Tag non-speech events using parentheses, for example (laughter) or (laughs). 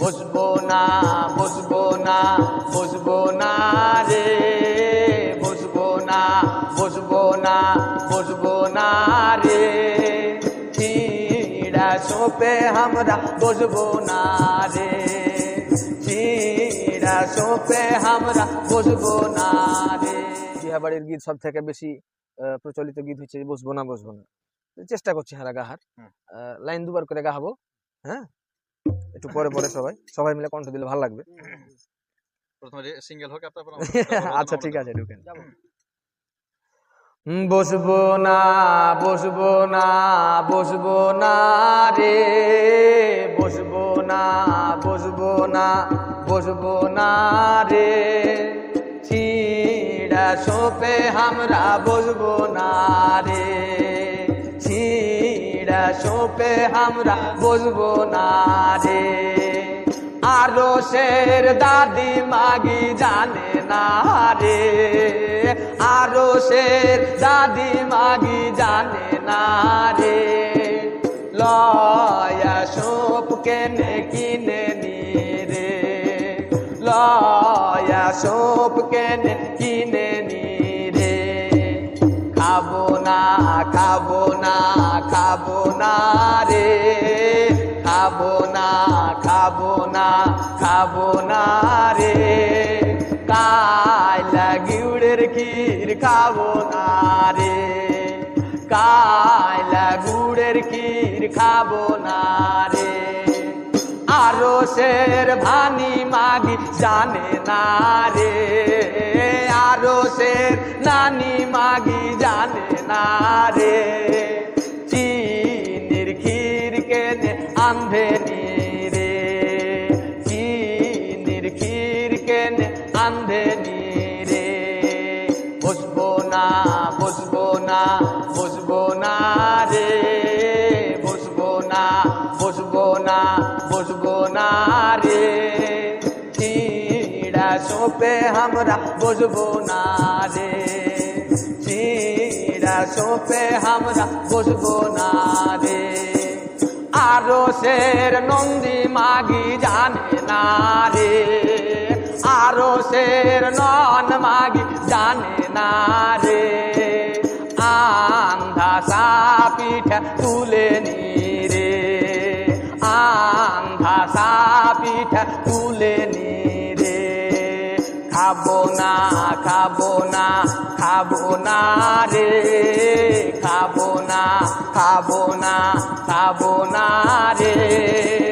বসবো না বসবো না বসবো না রে। বসবো না বসবো না বসবো না রে। চিড়া সোপে আমরা বসবো না রে। চিড়া সোপে আমরা বসবো না রে। বিহাবাড়ির গীত সব থেকে বেশি প্রচলিত গীত হচ্ছে বসবো না বসবো না। চেষ্টা করছি হারা গাহার। লাইন দুবার করে গাহাবো হ্যাঁ? একটু পরে পরে সবাই সবাই মিলে কণ্ঠ দিলে ভালো লাগবে। প্রথমে সিঙ্গেল হোক তারপর (laughs) আচ্ছা ঠিক আছে ঢুকেন। বসবো না বসবো না বসবো না রে। বসবো না বসবো না বসবো না রে। ছিড়া সোপে আমরা বসবো না রে। ছিড়া সোপে আমরা বসবো না রে। আরও শের দাদি মাগি জানে না রে। আরও শের দাদি মাগি জানে না রে। লয়া সোপ কেনে কিনে নি রে। লয়া সোপ কেনে কিনে নি না, খাব না রে। কায়লা গুড়ের ক্ষীর খাব না রে। কায়লা গুড়ের ক্ষীর খাব না রে। আরও শের ভানি মাগি জানে না রে। আরও শের নানি মাগি জানে না রে। চিনির ক্ষীর কেনে আন্ধে রে। বসবো না বসবো না বসবো না রে। বসবো না বসবো না বসবো না রে। চিড়া সোপে আমরা বসবো না রে। চিড়া সোপে আমরা বসবো না রে। আরও শের নন্দী মাগি জানে না রে। আরও শের নন মাগি জানে না রে আন্ধা সা পিঠা তুলে নি রে আন্ধা সা পিঠা তুলে নি রে খাব না খাব না খাব না রে খাব না খাব না খাব না রে